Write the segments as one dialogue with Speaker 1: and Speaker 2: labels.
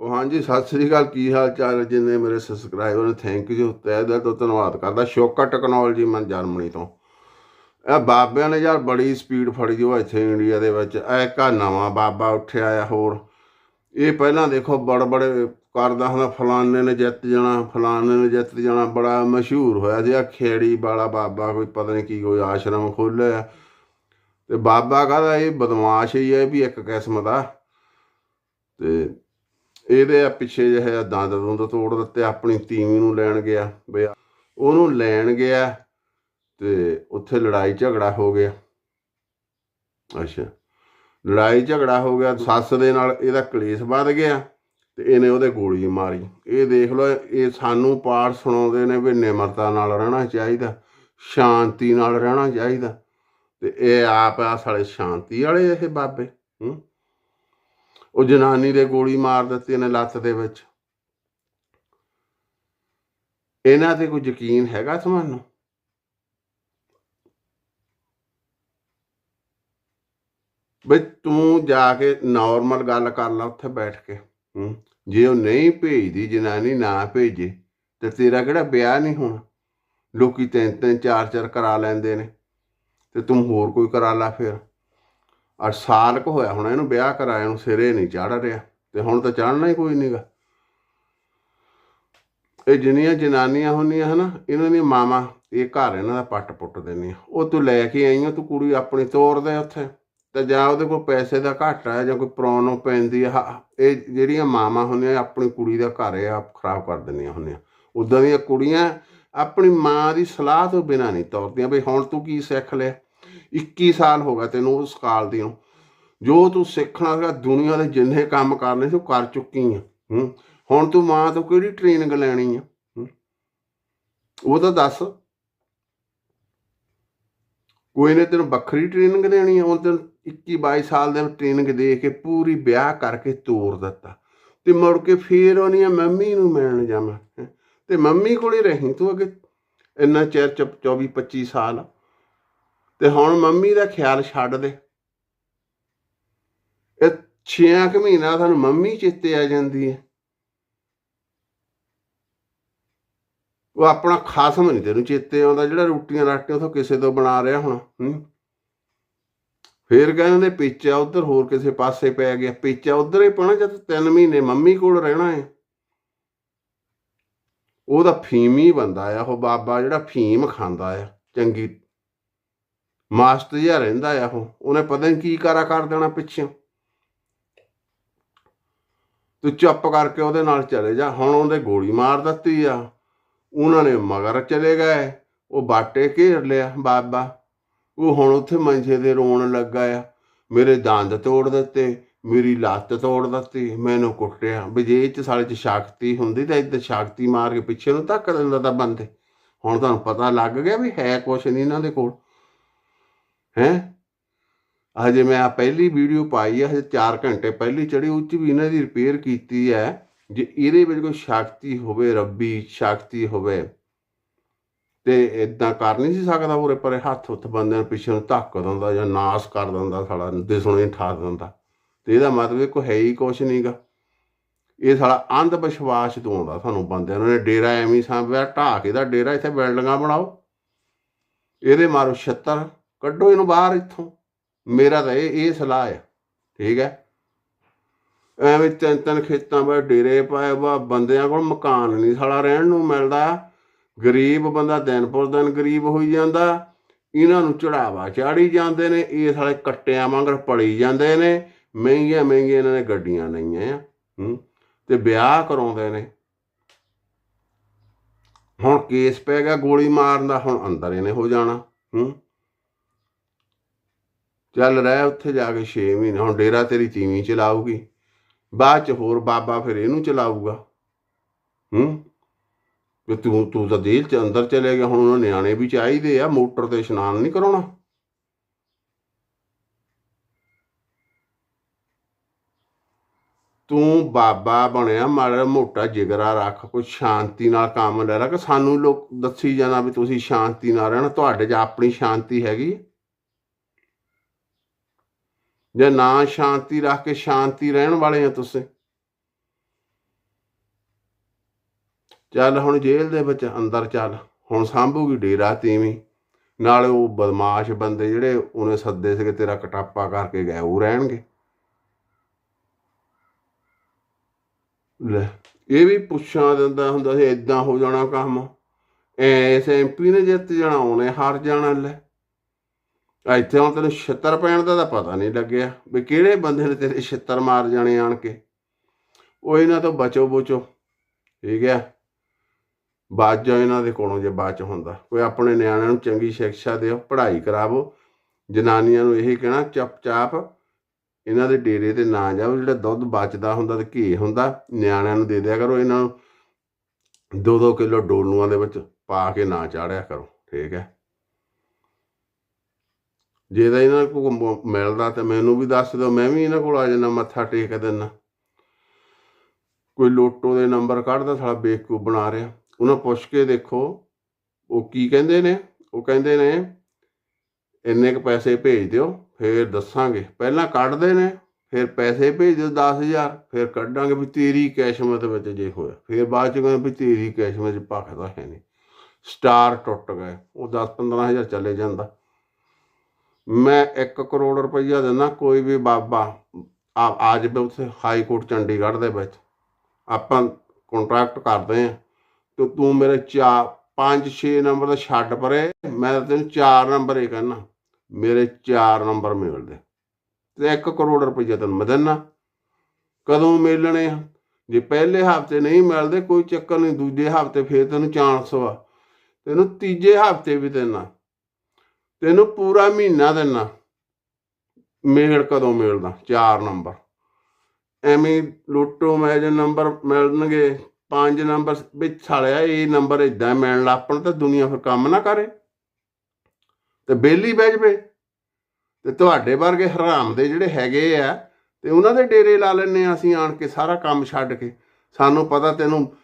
Speaker 1: ਉਹ ਹਾਂਜੀ, ਸਤਿ ਸ੍ਰੀ ਅਕਾਲ। ਕੀ ਹਾਲ ਚਾਲ ਜਿੰਨੇ ਮੇਰੇ ਸਬਸਕ੍ਰਾਈਬਰ ਨੇ ਥੈਂਕ ਯੂ ਤਹਿ ਦਿਲ ਤੋਂ ਧੰਨਵਾਦ ਕਰਦਾ। ਸ਼ੋਕਾ ਟੈਕਨੋਲੋਜੀ ਮੈਂ ਜਰਮਨੀ ਤੋਂ। ਇਹ ਬਾਬਿਆਂ ਨੇ ਯਾਰ ਬੜੀ ਸਪੀਡ ਫੜੀ ਜੋ ਇੱਥੇ ਇੰਡੀਆ ਦੇ ਵਿੱਚ। ਇਹ ਕਾ ਨਵਾਂ ਬਾਬਾ ਉੱਠਿਆ ਆ ਹੋਰ। ਇਹ ਪਹਿਲਾਂ ਦੇਖੋ ਬੜ ਬੜੇ ਕਰਦਾ ਹੁੰਦਾ। ਫਲਾਣੇ ਨੇ ਜਿੱਤ ਜਾਣਾ, ਫਲਾਣੇ ਨੇ ਜਿੱਤ ਜਾਣਾ। ਬੜਾ ਮਸ਼ਹੂਰ ਹੋਇਆ ਸੀ ਆ ਖੇੜੀ ਵਾਲਾ ਬਾਬਾ, ਕੋਈ ਪਤਾ ਨਹੀਂ ਕੀ ਕੋਈ ਆਸ਼ਰਮ ਖੋਲ੍ਹਿਆ ਤੇ ਬਾਬਾ ਕਹਦਾ, ਇਹ ਬਦਮਾਸ਼ ਹੀ ਹੈ ਵੀ ਇੱਕ ਕਿਸਮ ਦਾ। ਤੇ ਇਹਦੇ ਆ ਪਿੱਛੇ ਜਿਹੇ ਆ ਦੰਦ ਦੁੰਦ ਤੋੜ ਦਿੱਤੇ, ਆਪਣੀ ਤੀਵੀਂ ਨੂੰ ਲੈਣ ਗਿਆ ਬਈ ਉਹਨੂੰ ਲੈਣ ਗਿਆ ਤੇ ਉੱਥੇ ਲੜਾਈ ਝਗੜਾ ਹੋ ਗਿਆ। ਅੱਛਾ। ਲੜਾਈ ਝਗੜਾ ਹੋ ਗਿਆ, ਸੱਸ ਦੇ ਨਾਲ ਇਹਦਾ ਕਲੇਸ਼ ਵੱਧ ਗਿਆ ਤੇ ਇਹਨੇ ਉਹਦੇ ਗੋਲੀ ਮਾਰੀ। ਇਹ ਦੇਖ ਲਓ, ਇਹ ਸਾਨੂੰ ਪਾਠ ਸੁਣਾਉਂਦੇ ਨੇ ਵੀ ਨਿਮਰਤਾ ਨਾਲ ਰਹਿਣਾ ਚਾਹੀਦਾ, ਸ਼ਾਂਤੀ ਨਾਲ ਰਹਿਣਾ ਚਾਹੀਦਾ ਤੇ ਇਹ ਆਪ ਆ ਸਾਲੇ ਸ਼ਾਂਤੀ ਵਾਲੇ ਇਹ ਬਾਬੇ, ਹੂੰ? ਉਹ ਜਨਾਨੀ ਦੇ ਗੋਲੀ ਮਾਰ ਦਿੱਤੀ ਇਹਨੇ ਲੱਤ ਦੇ ਵਿੱਚ। ਇਹਨਾਂ ਤੇ ਕੋਈ ਯਕੀਨ ਹੈਗਾ ਤੁਹਾਨੂੰ? ਬਈ ਤੂੰ ਜਾ ਕੇ ਨਾਰਮਲ ਗੱਲ ਕਰ ਲੈ ਉੱਥੇ ਬੈਠ ਕੇ। ਜੇ ਉਹ ਨਹੀਂ ਭੇਜਦੀ, ਜਨਾਨੀ ਨਾ ਭੇਜੇ, ਤੇ ਤੇਰਾ ਕਿਹੜਾ ਵਿਆਹ ਨਹੀਂ ਹੋਣਾ? ਲੋਕੀ ਤਿੰਨ ਤਿੰਨ ਚਾਰ ਚਾਰ ਕਰਾ ਲੈਂਦੇ ਨੇ। ਤੇ ਤੂੰ ਹੋਰ ਕੋਈ ਕਰਾ ਲਾ ਫਿਰ। ਆ ਸਾਲ ਕੁ ਹੋਇਆ, ਹੁਣ ਇਹਨੂੰ ਵਿਆਹ ਕਰਾਇਆ ਨੂੰ ਸਿਰੇ ਨਹੀਂ ਚੜ ਰਿਹਾ, ਤੇ ਹੁਣ ਤਾਂ ਚੜਨਾ ਹੀ ਕੋਈ ਨਹੀਂਗਾ ਇਹ ਜਿੰਨੀਆਂ ਜਨਾਨੀਆਂ ਹੁੰਦੀਆਂ ਹਨਾ, ਇਹਨਾਂ ਦੀਆਂ ਮਾਵਾਂ, ਇਹ ਘਰ ਇਹਨਾਂ ਦਾ ਪੱਟ ਪੁੱਟ ਦਿੰਦੀਆਂ। ਉਹ ਤੂੰ ਲੈ ਕੇ ਆਈਆਂ ਤੂੰ ਕੁੜੀ ਆਪਣੀ ਤੋਰਦੇ ਉੱਥੇ, ਤੇ ਜਾਂ ਉਹਦੇ ਕੋਲ ਪੈਸੇ ਦਾ ਘਾਟਾ ਹੈ, ਜਾਂ ਕੋਈ ਪ੍ਰੋਬਲਮ ਪੈਂਦੀ ਆ ਹਾ- ਇਹ ਜਿਹੜੀਆਂ ਮਾਵਾਂ ਹੁੰਦੀਆਂ ਆਪਣੀ ਕੁੜੀ ਦਾ ਘਰ ਹੈ ਆਪ ਖਰਾਬ ਕਰ ਦਿੰਦੀਆਂ ਹੁੰਦੀਆਂ। ਉਦਾਂ ਦੀਆਂ ਕੁੜੀਆਂ ਆਪਣੀ ਮਾਂ ਦੀ ਸਲਾਹ ਤੋਂ ਬਿਨਾਂ ਨਹੀਂ ਤੋਰਦੀਆਂ ਬਈ ਹੁਣ ਤੂੰ ਕੀ ਸਿੱਖ ਲਿਆ? 21 ਸਾਲ ਹੋ ਗਿਆ ਤੈਨੂੰ ਉਸ ਕਾਲ ਦੀ ਨੂੰ ਜੋ ਤੂੰ ਸਿੱਖਣਾ ਹੈਗਾ, ਦੁਨੀਆ ਦੇ ਜਿੰਨੇ ਕੰਮ ਕਰਨੇ ਸੀ, ਉਹ ਕਰ ਚੁੱਕੀ ਆ। ਹੂੰ। ਹੁਣ ਤੂੰ ਮਾਂ, ਤੋਂ ਕਿਹੜੀ ਟ੍ਰੇਨਿੰਗ ਲੈਣੀ ਆ? ਉਹ ਤਾਂ ਦੱਸ। ਕੋਈ ਨੇ ਤੈਨੂੰ ਵੱਖਰੀ ਟ੍ਰੇਨਿੰਗ ਦੇਣੀ ਆ ਹੁਣ ਤੈਨੂੰ 21 22 ਸਾਲ ਦੇ ਟ੍ਰੇਨਿੰਗ ਦੇ ਕੇ ਪੂਰੀ ਵਿਆਹ ਕਰਕੇ ਤੋਰ ਦਿੱਤਾ। ਤੇ ਮੁੜ ਕੇ ਫੇਰ ਉਹਨੀਆਂ ਮੰਮੀ ਨੂੰ ਮਿਲਣ ਜਾਵਾਂ ਤੇ ਮੰਮੀ ਕੋਲੇ ਰਹੀ ਤੂੰ ਅੱਗੇ। ਇੰਨਾ ਚਿਰ ਚੁੱਪ 24 25 ਸਾਲ। ਤੇ ਹੁਣ ਮੰਮੀ ਦਾ ਖਿਆਲ ਛੱਡ ਦੇ। ਇਹ 6 ਕੁ ਮਹੀਨਾ ਤੁਹਾਨੂੰ ਮੰਮੀ ਚਿੱਤੇ ਆ ਜਾਂਦੀ ਹੈ। ਉਹ ਆਪਣਾ ਖਾਸਮ ਨਹੀਂ ਤੈਨੂੰ ਚੇਤੇ ਆਉਂਦਾ, ਜਿਹੜਾ ਰੋਟੀਆਂ ਰਾਟੀਆਂ ਉਥੋਂ ਕਿਸੇ ਤੋਂ ਬਣਾ ਰਿਹਾ ਹੁਣ ਫੇਰ ਕਹਿੰਦੇ ਪੇਚਾ ਉਧਰ ਹੋਰ ਕਿਸੇ ਪਾਸੇ ਪੈ ਗਿਆ। ਪੇਚਾ ਉਧਰ ਹੀ ਪਣਾ ਜਦ ਤਿੰਨ ਮਹੀਨੇ ਮੰਮੀ ਕੋਲ ਰਹਿਣਾ ਹੈ। ਉਹਦਾ ਹੀ ਬੰਦਾ ਆ, ਉਹ ਬਾਬਾ ਜਿਹੜਾ ਫੀਮ ਖਾਂਦਾ ਆ, ਚੰਗੀ ਮਾਸਟਰ ਜਿਹਾ ਰਹਿੰਦਾ ਆ ਉਹ। ਉਹਨੇ ਪਤਾ ਨਹੀਂ ਕੀ ਕਰਾ ਕਰ ਦੇਣਾ ਪਿੱਛੇ। ਤੂੰ ਚੁੱਪ ਕਰਕੇ ਉਹਦੇ ਨਾਲ ਚਲੇ ਜਾ। ਹੁਣ ਉਹਦੇ ਗੋਲੀ ਮਾਰ ਦਿੱਤੀ ਆ। ਉਹਨਾਂ ਨੇ ਮਗਰ ਚਲੇ ਗਏ। ਉਹ ਬਾਟੇ ਘੇਰ ਲਿਆ ਬਾਬਾ। ਉਹ ਹੁਣ ਉੱਥੇ ਮੰਜੇ ਦੇ ਰੋਣ ਲੱਗਾ ਆ। ਮੇਰੇ ਦੰਦ ਤੋੜ ਦਿੱਤੇ, ਮੇਰੀ ਲੱਤ ਤੋੜ ਦਿੱਤੀ, ਮੈਨੂੰ ਕੁੱਟਿਆ। ਵੀ ਜੇ ਚ ਸਾਲੇ ਚ ਸ਼ਕਤੀ ਹੁੰਦੀ ਤਾਂ ਇੱਧਰ ਸ਼ਕਤੀ ਮਾਰ ਕੇ ਪਿੱਛੇ ਨੂੰ ਧੱਕ ਦਿੰਦਾ ਤਾਂ ਬੰਦੇ। ਹੁਣ ਤੁਹਾਨੂੰ ਪਤਾ ਲੱਗ ਗਿਆ ਵੀ ਹੈ ਕੁਛ ਨਹੀਂ ਇਹਨਾਂ ਦੇ ਕੋਲ। ਹੈ? ਹਜੇ ਮੈਂ ਆ ਪਹਿਲੀ ਵੀਡੀਓ ਪਾਈ ਹੈ ਹਜੇ 4 ਘੰਟੇ ਪਹਿਲੀ ਚੜੀ ਉੱਚ ਵੀ ਇਹਨਾਂ ਦੀ ਰਿਪੇਅਰ ਕੀਤੀ ਹੈ। ਜੇ ਇਹਦੇ ਵਿੱਚ ਕੋਈ ਸ਼ਕਤੀ ਹੋਵੇ ਰੱਬੀ, ਸ਼ਕਤੀ ਹੋਵੇ, ਤੇ ਇਦਾਂ ਕਰ ਨਹੀਂ ਸੀ ਸਕਦਾ ਉਰੇ ਪਰੇ ਹੱਥ ਉੱਤ ਬੰਦੇ ਨੂੰ ਪਿੱਛੇ ਨੂੰ ਧੱਕ ਦਿੰਦਾ ਜਾਂ ਨਾਸ ਕਰ ਦਿੰਦਾ ਸਾਲਾ ਦਿਸਣੇ ਠਾ ਦਿੰਦਾ। ਤੇ ਇਹਦਾ ਮਤਲਬ ਇਹ ਕੋਈ ਹੈ ਹੀ ਕੁਛ ਨਹੀਂਗਾ ਇਹ ਸਾਲਾ ਅੰਧ ਵਿਸ਼ਵਾਸ ਤੋਂ ਆਉਂਦਾ ਸਾਨੂੰ ਬੰਦਿਆਂ ਨੇ ਡੇਰਾ ਐਵੇਂ ਸਾਂਭਿਆ ਢਾਹ ਕੇ ਦਾ ਡੇਰਾ ਇੱਥੇ ਬਿਲਡਿੰਗਾਂ ਬਣਾਓ। ਇਹਦੇ ਮਾਰੋ ਛੱਤਰ। ਕੱਢੋ ਇਹਨੂੰ ਬਾਹਰ ਇੱਥੋਂ। ਮੇਰਾ ਤਾਂ ਇਹ ਇਹ ਸਲਾਹ ਹੈ। ਠੀਕ ਹੈ? ਐਵੇਂ ਤਿੰਨ ਤਿੰਨ ਖੇਤਾਂ 'ਵਿੱਚ ਡੇਰੇ ਪਾਏ ਵਾ, ਬੰਦਿਆਂ ਕੋਲ ਮਕਾਨ ਨਹੀਂ ਸਾਲਾ ਰਹਿਣ ਨੂੰ ਮਿਲਦਾ। ਗਰੀਬ ਬੰਦਾ ਦਿਨ ਪਰ ਦਿਨ ਗਰੀਬ ਹੋਈ ਜਾਂਦਾ। ਇਹਨਾਂ ਨੂੰ ਚੜਾਵਾ ਚਾੜੀ ਜਾਂਦੇ ਨੇ। ਇਹ ਸਾਲੇ ਕੱਟਿਆਂ ਵਾਂਗਰ ਪੜੀ ਜਾਂਦੇ ਨੇ। ਮਹਿੰਗੀਆਂ ਮਹਿੰਗੀਆਂ ਇਹਨਾਂ ਨੇ ਗੱਡੀਆਂ ਲਈਆਂ ਆ। ਹੂੰ? ਤੇ ਵਿਆਹ ਕਰਾਉਂਦੇ ਨੇ। ਹੁਣ ਕੇਸ ਪੈ ਗਿਆ ਗੋਲੀ ਮਾਰਨ ਦਾ। ਹੁਣ ਅੰਦਰ ਇਹਨੇ ਹੋ ਜਾਣਾ। ਹੂੰ? ਚੱਲ ਰਹਿ ਉੱਥੇ ਜਾ ਕੇ 6 ਮਹੀਨੇ, ਹੁਣ ਡੇਰਾ ਤੇਰੀ ਤੀਵੀਂ ਚਲਾਊਗੀ। ਬਾਅਦ ਚ ਹੋਰ ਬਾਬਾ ਫਿਰ ਇਹਨੂੰ ਚਲਾਊਗਾ। ਹੂੰ? ਵੀ ਤੂੰ ਤੂੰ ਤਾਂ ਜੇਲ੍ਹ ਚ ਅੰਦਰ ਚਲੇ ਗਿਆ, ਹੁਣ ਉਹਨਾਂ ਨਿਆਣੇ ਵੀ ਚਾਹੀਦੇ ਆ, ਮੋਟਰ ਤੇ ਇਸ਼ਨਾਨ ਨਹੀਂ ਕਰਾਉਣਾ। ਤੂੰ ਬਾਬਾ ਬਣਿਆ, ਮਾੜਾ ਮੋਟਾ ਜਿਗਰਾ ਰੱਖ, ਕੋਈ ਸ਼ਾਂਤੀ ਨਾਲ ਕੰਮ ਲੈ ਲੈ, ਕਿ ਸਾਨੂੰ ਲੋਕ ਦੱਸੀ ਜਾਣਾ ਵੀ ਤੁਸੀਂ ਸ਼ਾਂਤੀ ਨਾਲ ਰਹਿਣਾ, ਤੁਹਾਡੇ 'ਚ ਆਪਣੀ ਸ਼ਾਂਤੀ ਹੈਗੀ ਜੇ ਨਾ ਸ਼ਾਂਤੀ ਰੱਖ ਕੇ ਸ਼ਾਂਤੀ ਰਹਿਣ ਵਾਲੇ ਆ ਤੁਸੀਂ। ਚੱਲ ਹੁਣ ਜੇਲ੍ਹ ਦੇ ਵਿੱਚ ਅੰਦਰ ਚੱਲ, ਹੁਣ ਸਾਂਭੂਗੀ ਡੇਰਾ ਤੀਵੀਂ। ਨਾਲ ਉਹ ਬਦਮਾਸ਼ ਬੰਦੇ ਜਿਹੜੇ ਉਹਨੇ ਸੱਦੇ ਸੀਗੇ, ਤੇਰਾ ਕਟਾਪਾ ਕਰਕੇ ਗਏ, ਉਹ ਰਹਿਣਗੇ। ਲੈ, ਇਹ ਵੀ ਪੁੱਛਾਂ ਦਿੰਦਾ ਹੁੰਦਾ ਸੀ ਇਦਾਂ ਹੋ ਜਾਣਾ ਕੰਮ। ਐਸ ਐਮਪੀ ਨੇ ਜਿੱਤ ਜਾਣਾ, ਉਹਨੇ ਹਾਰ ਜਾਣਾ, ਲੈ। ਇੱਥੇ ਹੁਣ ਤੈਨੂੰ ਛਿੱਤਰ ਪੈਣ ਦਾ ਤਾਂ ਪਤਾ ਨਹੀਂ ਲੱਗਿਆ ਵੀ ਕਿਹੜੇ ਬੰਦੇ ਨੇ ਤੇਰੇ ਛਿੱਤਰ ਮਾਰ ਜਾਣੇ ਆਣ ਕੇ। ਉਹ ਇਹਨਾਂ ਤੋਂ ਬਚੋ ਬਚੋ, ਠੀਕ ਹੈ? ਬਾਅਦ ਜਾ ਇਹਨਾਂ ਦੇ ਕੋਲੋਂ ਜੇ ਬਾਅਦ ਹੁੰਦਾ। ਕੋਈ ਆਪਣੇ ਨਿਆਣਿਆਂ ਨੂੰ ਚੰਗੀ ਸਿੱਖਿਆ ਦਿਓ, ਪੜ੍ਹਾਈ ਕਰਾਵੋ। ਜਨਾਨੀਆਂ ਨੂੰ ਇਹੀ ਕਹਿਣਾ, ਚੁੱਪਚਾਪ ਇਹਨਾਂ ਦੇ ਡੇਰੇ ਤੇ ਨਾ ਜਾਓ। ਜਿਹੜਾ ਦੁੱਧ ਬਚਦਾ ਹੁੰਦਾ ਤੇ ਘੀ ਹੁੰਦਾ, ਨਿਆਣਿਆਂ ਨੂੰ ਦੇ ਦਿਆ ਕਰੋ। ਇਹਨਾਂ ਨੂੰ ਦੋ ਦੋ ਕਿਲੋ ਡੋਲੂਆਂ ਦੇ ਵਿੱਚ ਪਾ ਕੇ ਨਾ ਚਾੜਿਆ ਕਰੋ, ਠੀਕ ਹੈ? ਜੇ ਤਾਂ ਇਹਨਾਂ ਕੋਲ ਮ- ਮਿਲਦਾ ਤਾਂ ਮੈਨੂੰ ਵੀ ਦੱਸ ਦਿਓ, ਮੈਂ ਵੀ ਇਹਨਾਂ ਕੋਲ ਆ ਜਾਣਾ ਮੱਥਾ ਟੇਕ ਦਿੰਦਾ। ਕੋਈ ਲੋਟੋ ਦੇ ਨੰਬਰ ਕੱਢਦਾ, ਸਾਲਾ ਬੇਵਕੂਫ ਬਣਾ ਰਿਹਾ। ਉਹਨਾਂ ਪੁੱਛ ਕੇ ਦੇਖੋ, ਉਹ ਕੀ ਕਹਿੰਦੇ ਨੇ? ਉਹ ਕਹਿੰਦੇ ਨੇ, ਇੰਨੇ ਕੁ ਪੈਸੇ ਭੇਜ ਦਿਓ, ਫਿਰ ਦੱਸਾਂਗੇ। ਪਹਿਲਾਂ ਕੱਢਦੇ ਨੇ, ਫਿਰ ਪੈਸੇ ਭੇਜ ਦਿਓ 10000 ਫਿਰ ਕੱਢਾਂਗੇ ਵੀ ਤੇਰੀ ਕੈਸ਼ਮਤ ਵਿੱਚ ਜੇ ਹੋਇਆ। ਫਿਰ ਬਾਅਦ ਚ ਕਹਿੰਦੇ ਵੀ ਤੇਰੀ ਕੈਸ਼ਮਤ ਵਿੱਚ ਭਖਦਾ ਹੈ ਨਹੀਂ ਸਟਾਰ ਟੁੱਟ ਗਏ, ਉਹ 10 15000 ਚਲੇ ਜਾਂਦਾ। ਮੈਂ ਇੱਕ ਕਰੋੜ ਰੁਪਈਆ ਦਿੰਦਾ, ਕੋਈ ਵੀ ਬਾਬਾ ਆ ਆ ਜਾਵੇ ਉੱਥੇ ਹਾਈ ਕੋਰਟ ਚੰਡੀਗੜ੍ਹ ਦੇ ਵਿੱਚ। ਆਪਾਂ ਕੰਟਰੈਕਟ ਕਰਦੇ ਆ ਤੇ ਤੂੰ ਮੇਰੇ ਚਾ 5 6 ਨੰਬਰ ਦਾ ਛੱਡ ਪਰੇ, ਮੈਂ ਤਾਂ ਤੈਨੂੰ 4 ਨੰਬਰ ਹੀ ਕਹਿੰਦਾ, ਮੇਰੇ 4 ਨੰਬਰ ਮਿਲਦੇ ਤੇ 1 ਕਰੋੜ ਰੁਪਈਆ ਤੈਨੂੰ ਮੈਂ ਦਿੰਦਾ। ਕਦੋਂ ਮਿਲਣੇ ਆ? ਜੇ ਪਹਿਲੇ ਹਫ਼ਤੇ ਨਹੀਂ ਮਿਲਦੇ, ਕੋਈ ਚੱਕਰ ਨਹੀਂ, ਦੂਜੇ ਹਫ਼ਤੇ ਫੇਰ ਤੈਨੂੰ ਚਾਂਸ ਵਾ। ਤੈਨੂੰ ਤੀਜੇ ਹਫ਼ਤੇ ਵੀ ਦੇਣਾ ਤੈਨੂੰ ਪੂਰਾ ਮਹੀਨਾ ਦੇਣਾ ਮੇਲ ਕਦੋਂ ਮਿਲਦਾ? 4 ਨੰਬਰ। ਐਵੇਂ ਲੁੱਟੋ ਮੈਜ ਨੰਬਰ ਮਿਲਣਗੇ, ਪੰਜ ਨੰਬਰ ਵਿੱਚ ਸਾਲਿਆ ਇਹ ਨੰਬਰ ਇਦਾਂ ਮਿਲਣ ਲੱਪਣ ਤਾਂ ਦੁਨੀਆ ਫਿਰ ਕੰਮ ਨਾ ਕਰੇ। ਤੇ ਬੇਲੀ ਬਹਿ ਜਵੇ। ਤੇ ਤੁਹਾਡੇ ਵਰਗੇ ਹਰਾਮ ਦੇ ਜਿਹੜੇ ਹੈਗੇ ਆ, ਤੇ ਉਹਨਾਂ ਦੇ ਡੇਰੇ ਲਾ ਲੈਣੇ ਆ ਅਸੀਂ ਆਣ ਕੇ ਸਾਰਾ ਕੰਮ ਛੱਡ ਕੇ। ਸਾਨੂੰ ਪਤਾ ਤੈਨੂੰ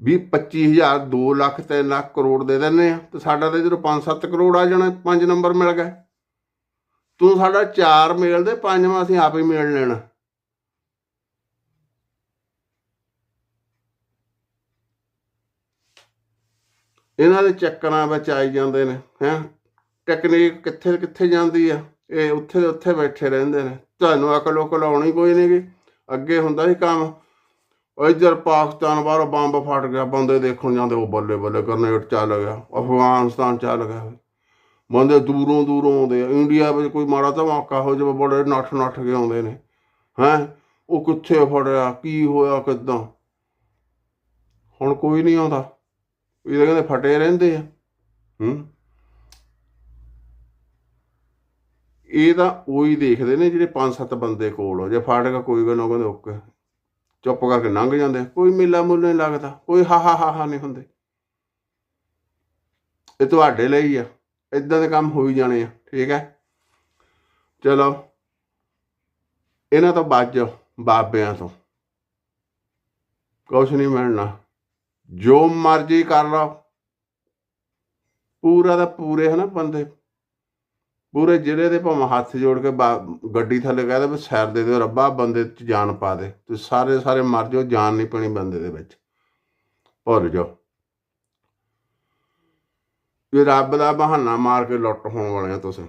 Speaker 1: 20 25000 2 ਲੱਖ 3 ਲੱਖ ਕਰੋੜ ਦੇ ਦਿੰਨੇ ਆ ਤੇ ਸਾਡਾ ਤਾਂ ਜਦੋਂ 5-7 ਕਰੋੜ ਆ ਜਾਣਾ, ਪੰਜ ਨੰਬਰ ਮਿਲ ਗਏ। ਤੂੰ ਸਾਡਾ 4 ਮੇਲ ਦੇ, ਪੰਜਵਾਂ ਅਸੀਂ ਆਪ ਹੀ ਮੇਲ ਲੈਣਾ। ਇਹਨਾਂ ਦੇ ਚੱਕਰਾਂ ਵਿੱਚ ਆਈ ਜਾਂਦੇ ਨੇ, ਹੈ। ਟੈਕਨੀਕ ਕਿੱਥੇ ਕਿੱਥੇ ਜਾਂਦੀ ਆ, ਇਹ ਉੱਥੇ ਦੇ ਉੱਥੇ ਬੈਠੇ ਰਹਿੰਦੇ ਨੇ। ਤੁਹਾਨੂੰ ਅਕਲ ਉਕਲ ਆਉਣੀ ਕੋਈ ਨਹੀਂਗੀ ਅੱਗੇ ਹੁੰਦਾ ਸੀ ਕੰਮ ਉਹ ਇੱਧਰ ਪਾਕਿਸਤਾਨ ਬਾਹਰੋਂ ਬੰਬ ਫਟ ਗਿਆ, ਬੰਦੇ ਦੇਖਣ ਜਾਂਦੇ, ਉਹ ਬੱਲੇ ਬੱਲੇ ਗਰਨੇਡ ਚੱਲ ਗਿਆ, ਅਫਗਾਨਿਸਤਾਨ ਚੱਲ ਗਿਆ। ਬੰਦੇ ਦੂਰੋਂ ਦੂਰੋਂ ਆਉਂਦੇ ਆ, ਇੰਡੀਆ ਵਿੱਚ ਕੋਈ ਮਾੜਾ ਧਮਾਕਾ ਹੋ ਜਾਵੇ, ਬੜੇ ਨੱਠ ਨੱਠ ਕੇ ਆਉਂਦੇ ਨੇ, ਹੈ? ਉਹ ਕਿੱਥੇ ਫੜਿਆ, ਕੀ ਹੋਇਆ, ਕਿਦਾਂ? ਹੁਣ ਕੋਈ ਨਹੀਂ ਆਉਂਦਾ। ਇਹ ਤਾਂ ਕਹਿੰਦੇ ਫਟੇ ਰਹਿੰਦੇ ਆ, ਹੂੰ? ਇਹ ਤਾਂ ਉਹੀ ਦੇਖਦੇ ਨੇ ਜਿਹੜੇ ਪੰਜ ਸੱਤ ਬੰਦੇ ਕੋਲ ਹੋ ਜੇ ਫੜ ਕੇ ਕੋਈ ਗੱਲ ਨਾ ਕਹਿੰਦੇ ਓਕੇ। ਚੁੱਪ ਕਰਕੇ ਲੰਘ ਜਾਂਦੇ ਕੋਈ ਮੇਲਾ ਮੁੱਲ ਨਹੀਂ ਲੱਗਦਾ, ਕੋਈ ਹਾ ਹਾ ਹਾ ਹਾ ਨਹੀਂ ਹੁੰਦੇ। ਇਹ ਤੁਹਾਡੇ ਲਈ ਆ ਇਦਾਂ ਦੇ ਕੰਮ ਹੋ ਹੀ ਜਾਣੇ ਆ, ਠੀਕ ਹੈ? ਚਲੋ, ਇਹਨਾਂ ਤੋਂ ਬਚ ਜਾਓ, ਬਾਬਿਆਂ ਤੋਂ। ਕੁਛ ਨਹੀਂ ਮਿਲਣਾ। ਜੋ ਮਰਜ਼ੀ ਕਰ ਲਓ। ਪੂਰਾ ਦਾ ਪੂਰੇ ਹਨਾ ਬੰਦੇ। ਪੂਰੇ ਜ਼ਿਲ੍ਹੇ ਦੇ ਭਾਵੇਂ ਹੱਥ ਜੋੜ ਕੇ ਬਾ- ਗੱਡੀ ਥੱਲੇ ਕਹਿ ਦੇ ਵੀ ਸੈਰ ਦੇ ਦਿਓ, ਰੱਬਾ ਬੰਦੇ ਚ ਜਾਨ ਪਾ ਦੇ। ਤੁਸੀਂ ਸਾਰੇ ਸਾਰੇ ਮਰ ਜਾਓ, ਜਾਨ ਨਹੀਂ ਪੈਣੀ ਬੰਦੇ ਦੇ ਵਿੱਚ। ਭੁੱਲ ਜਾਓ। ਵੀ ਰੱਬ ਦਾ ਬਹਾਨਾ ਮਾਰ ਕੇ ਲੁੱਟ ਹੋਣ ਵਾਲੇ ਆ ਤੁਸੀਂ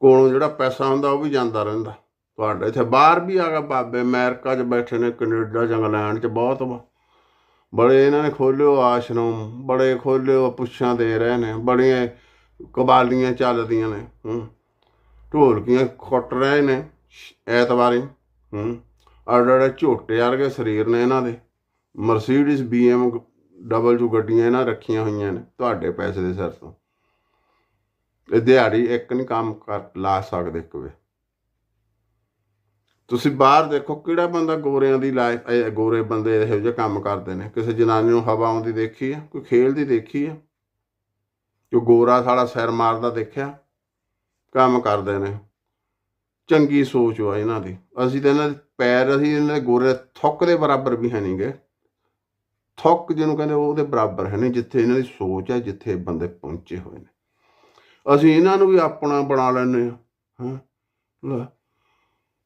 Speaker 1: ਕੋਲੋਂ ਜਿਹੜਾ ਪੈਸਾ ਹੁੰਦਾ ਉਹ ਵੀ ਜਾਂਦਾ ਰਹਿੰਦਾ। ਤੁਹਾਡੇ ਇੱਥੇ ਬਾਹਰ ਵੀ ਆ ਗਿਆ ਬਾਬੇ, ਅਮਰੀਕਾ 'ਚ ਬੈਠੇ ਨੇ, ਕੈਨੇਡਾ ਚ, ਇੰਗਲੈਂਡ 'ਚ ਬਹੁਤ ਵਾ। ਬੜੇ ਇਹਨਾਂ ਨੇ ਖੋਲਿਓ ਆਸ਼ਰਮ, ਬੜੇ ਖੋਲਿਓ ਪੁੱਛਾਂ ਦੇ ਰਹੇ ਨੇ, ਬੜੀਆਂ ਕਬਾਲੀਆਂ ਚੱਲਦੀਆਂ ਨੇ, ਹੂੰ। ਢੋਲਕੀਆਂ ਖੁੱਟ ਰਹੇ ਨੇ ਐਤਵਾਰੀ, ਹੂੰ। ਆਹ ਝੋਟੇ ਵਰਗੇ ਸਰੀਰ ਨੇ ਇਹਨਾਂ ਦੇ। ਮਰਸੀਡੀਜ਼ ਬੀਐਮ ਡਬਲ ਜੂ ਗੱਡੀਆਂ ਇਹਨਾਂ ਰੱਖੀਆਂ ਹੋਈਆਂ ਨੇ ਤੁਹਾਡੇ ਪੈਸੇ ਦੇ ਸਿਰ ਤੋਂ। ਇਹ ਦਿਹਾੜੀ ਇੱਕ ਨਹੀਂ ਕੰਮ ਕਰ, ਲਾ ਸਕਦੇ ਕੋਈ ਤੁਸੀਂ ਬਾਹਰ ਦੇਖੋ ਕਿਹੜਾ ਬੰਦਾ ਗੋਰਿਆਂ ਦੀ ਲਾਈਫ ਗੋਰੇ ਬੰਦੇ ਇਹੋ ਜਿਹੇ ਕੰਮ ਕਰਦੇ ਨੇ। ਕਿਸੇ ਜਨਾਨੀ ਨੂੰ ਹਵਾ ਆਉਂਦੀ ਦੇਖੀ ਆ, ਕੋਈ ਖੇਲਦੀ ਦੇਖੀ ਆ। ਜੋ ਗੋਰਾ ਸਾਲਾ ਸਿਰ ਮਾਰਦਾ ਦੇਖਿਆ, ਕੰਮ ਕਰਦੇ ਨੇ। ਚੰਗੀ ਸੋਚ ਵਾ ਇਹਨਾਂ ਦੀ। ਅਸੀਂ ਤਾਂ ਇਹਨਾਂ ਦੇ ਪੈਰ, ਅਸੀਂ ਇਹਨਾਂ ਦੇ ਗੋਰੇ ਥੁੱਕ ਦੇ ਬਰਾਬਰ ਵੀ ਹੈ ਨਹੀਂਗੇ। ਥੁੱਕ ਜਿਹਨੂੰ ਕਹਿੰਦੇ ਉਹਦੇ ਬਰਾਬਰ ਹੈ ਨਹੀਂ, ਜਿੱਥੇ ਇਹਨਾਂ ਦੀ ਸੋਚ ਹੈ ਜਿੱਥੇ ਬੰਦੇ ਪਹੁੰਚੇ ਹੋਏ ਨੇ। ਅਸੀਂ ਇਹਨਾਂ ਨੂੰ ਵੀ ਆਪਣਾ ਬਣਾ ਲੈਂਦੇ ਹਾਂ। ਹਾਂ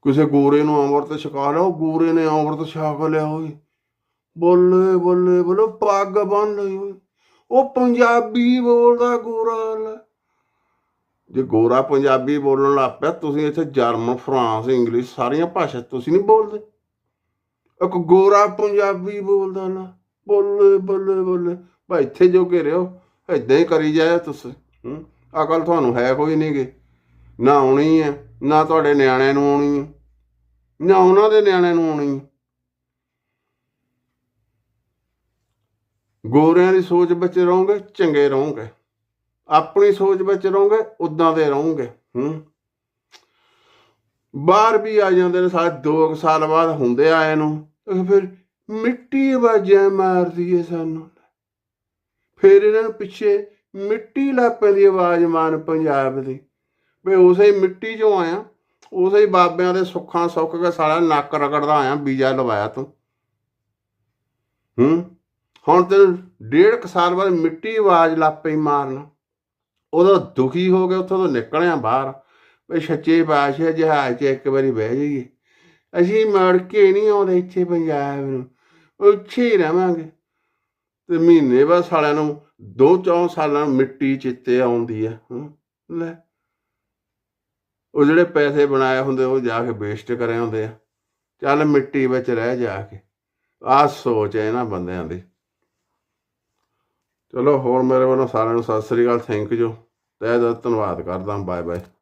Speaker 1: ਕਿਸੇ ਗੋਰੇ ਨੂੰ ਅੰਮ੍ਰਿਤ ਛਕਾ ਲਿਆ, ਉਹ ਗੋਰੇ ਨੇ ਅੰਮ੍ਰਿਤ ਛਕ ਲਿਆ ਹੋਈ ਬੋਲੇ ਬੋਲੇ ਬੋਲੇ, ਪੱਗ ਬੰਨ ਲਈ ਹੋਈ ਉਹ ਪੰਜਾਬੀ ਬੋਲਦਾ ਗੋਰਾ ਲਾ। ਜੇ ਗੋਰਾ ਪੰਜਾਬੀ ਬੋਲਣ ਲੱਗ ਪਿਆ, ਤੁਸੀਂ ਇੱਥੇ ਜਰਮਨ, ਫਰਾਂਸ, ਇੰਗਲਿਸ਼ ਸਾਰੀਆਂ ਭਾਸ਼ਾ ਤੁਸੀਂ ਨਹੀਂ ਬੋਲਦੇ। ਇੱਕ ਗੋਰਾ ਪੰਜਾਬੀ ਬੋਲਦਾ ਨਾ ਬੋਲੇ ਬੋਲੇ ਬੋਲੇ। ਭਾਈ ਇੱਥੇ ਜੋ ਘੇਰੇ ਹੋ, ਏਦਾਂ ਹੀ ਕਰੀ ਜਾਏ ਤੁਸੀਂ ਅਕਲ ਤੁਹਾਨੂੰ ਹੈ ਕੋਈ ਨਹੀਂ ਗੀ। ਨਾ ਆਉਣੀ ਹੈ, ਨਾ ਤੁਹਾਡੇ ਨਿਆਣਿਆਂ ਨੂੰ ਆਉਣੀ ਹੈ। ਨਾ ਉਹਨਾਂ ਦੇ ਨਿਆਣਿਆਂ ਨੂੰ ਆਉਣੀ ਹੈ। ਗੋਰਿਆਂ ਦੀ ਸੋਚ ਵਿੱਚ ਰਹੋਗੇ, ਚੰਗੇ ਰਹੋਗੇ। ਆਪਣੀ ਸੋਚ ਵਿੱਚ ਰਹੋਗੇ ਉਦਾਂ ਦੇ ਰਹੋਗੇ। ਹੂੰ। ਬਾਹਰ ਵੀ ਆ ਜਾਂਦੇ ਨੇ ਸਾਲ ਦੋ ਕੁ ਸਾਲ ਬਾਅਦ ਹੁੰਦੇ ਆਏ ਨੂੰ ਫਿਰ ਮਿੱਟੀ ਆਵਾਜ਼ਾਂ ਮਾਰਦੀ ਏ ਸਾਨੂੰ। ਫਿਰ ਇਹਨਾਂ ਨੂੰ ਪਿੱਛੇ ਮਿੱਟੀ ਲੱਪੇ ਦੀ ਆਵਾਜ਼ ਮਾਨ ਪੰਜਾਬ ਦੀ। ਵੀ ਉਸੇ ਮਿੱਟੀ ਚੋਂ ਆਇਆ, ਉਸੇ ਹੀ ਬਾਬਿਆਂ ਦੇ ਸੁੱਖਾਂ ਸੁੱਖ ਕੇ ਸਾਲਾ ਨੱਕ ਰਗੜਦਾ ਆਇਆ, ਬੀਜਾ ਲਵਾਇਆ ਤੂੰ। ਹੂੰ। ਹੁਣ ਤੈਨੂੰ ਡੇਢ ਕੁ ਸਾਲ ਬਾਅਦ ਮਿੱਟੀ ਆਵਾਜ਼ ਲੱਪੇ ਮਾਰਨ। ਉਦੋਂ ਦੁਖੀ ਹੋ ਕੇ ਉੱਥੋਂ ਤੋਂ ਨਿਕਲਿਆ ਬਾਹਰ। ਵੀ ਸੱਚੇ ਪਾਤਸ਼ਾਹ ਜਹਾਜ਼ 'ਚ ਇੱਕ ਵਾਰੀ ਬਹਿ ਜਾਈਏ। ਅਸੀਂ ਮੁੜ ਕੇ ਨਹੀਂ ਆਉਂਦੇ ਇੱਥੇ ਪੰਜਾਬ ਨੂੰ। ਉੱਥੇ ਹੀ ਰਵਾਂਗੇ। ਤੇ ਮਹੀਨੇ ਬਾਅਦ ਸਾਲਿਆਂ ਨੂੰ ਦੋ ਚੌਂ ਸਾਲਾਂ ਨੂੰ ਮਿੱਟੀ ਚਿੱਤੇ ਆਉਂਦੀ ਹੈ, ਲੈ। ਉਹ ਜਿਹੜੇ ਪੈਸੇ ਬਣਾਏ ਹੁੰਦੇ, ਉਹ ਜਾ ਕੇ ਵੇਸਟ ਕਰੇ ਹੁੰਦੇ ਆ। ਚੱਲ ਮਿੱਟੀ ਵਿੱਚ ਰਹਿ ਜਾ ਕੇ। ਆਹ ਸੋਚ ਹੈ ਇਹਨਾਂ ਬੰਦਿਆਂ ਦੀ। ਚਲੋ ਹੋਰ ਮੇਰੇ ਵੱਲੋਂ ਸਾਰਿਆਂ ਨੂੰ ਸਤਿ ਸ੍ਰੀ ਅਕਾਲ, ਥੈਂਕ ਯੂ। ਤਹਿ ਦਿਲ ਧੰਨਵਾਦ ਕਰਦਾ ਬਾਏ ਬਾਏ